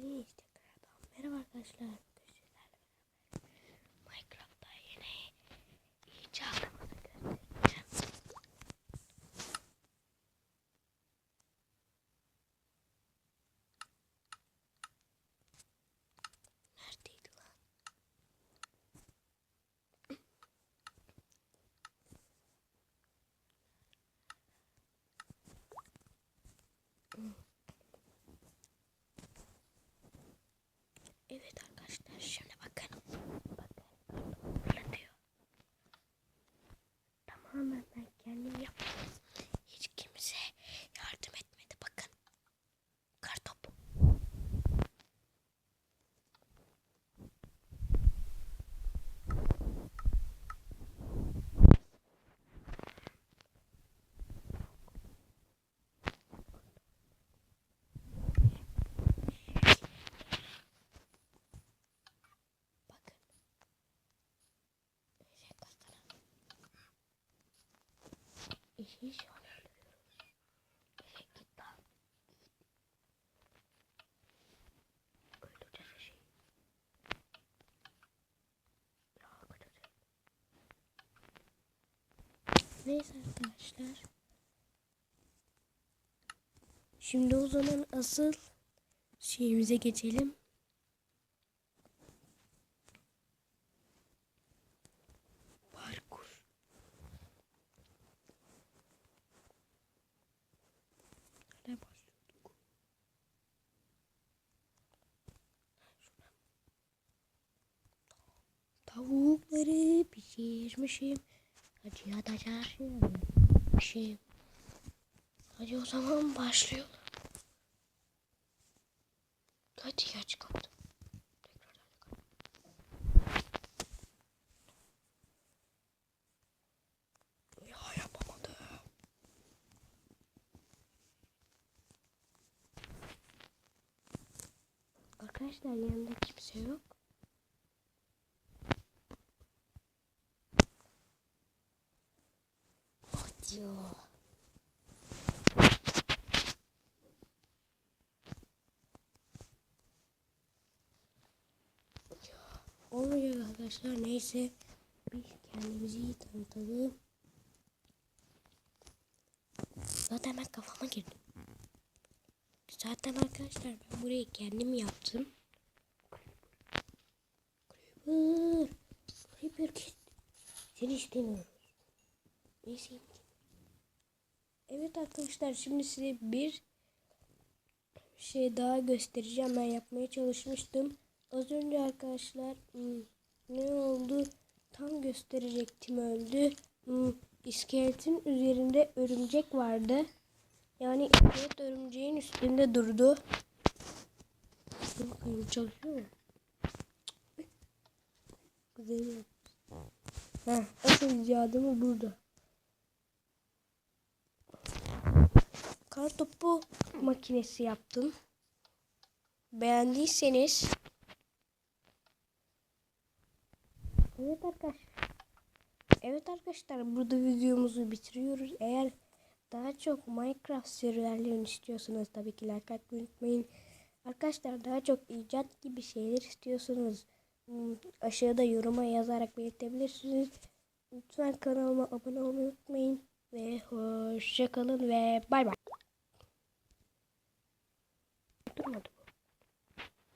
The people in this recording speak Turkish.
Hepiniz tekrardan merhaba arkadaşlar. Bugün sizlerle beraber Minecraft'ta yeni icadımızı göstereceğim. Evet Kaçacak. Neyse arkadaşlar. Şimdi o zaman asıl şeyimize geçelim. Tavukları pişirmişim. Acıya da çarşımışım. Hadi o zaman başlayalım. Hadi ya yapamadım. Arkadaşlar yanında kimse yok. Ya. Olmayacak arkadaşlar neyse biz kendimizi iyi tanıtalım. Zaten ben kafama girdim. Zaten arkadaşlar ben burayı kendim yaptım. Creeper. Creeper git. Seni istemiyoruz. Neyse. Evet arkadaşlar şimdi size bir şey daha göstereceğim. Ben yapmaya çalışmıştım. Az önce arkadaşlar hmm, ne oldu? Tam gösterecektim öldü. Hmm, iskeletin üzerinde örümcek vardı. Yani iskelet örümceğin üstünde durdu. Dur bakayım çalışıyor mu? Güzel. Heh, asıl icadımı burada. Kartopu makinesi yaptım. Beğendiyseniz Evet arkadaşlar. Evet arkadaşlar burada videomuzu bitiriyoruz. Eğer daha çok Minecraft serilerini istiyorsanız tabii ki like atmayı unutmayın. Arkadaşlar daha çok icat gibi şeyler istiyorsanız hmm, aşağıda yoruma yazarak belirtebilirsiniz. Lütfen kanalıma abone olmayı unutmayın. Ve hoşçakalın ve bay bay. надо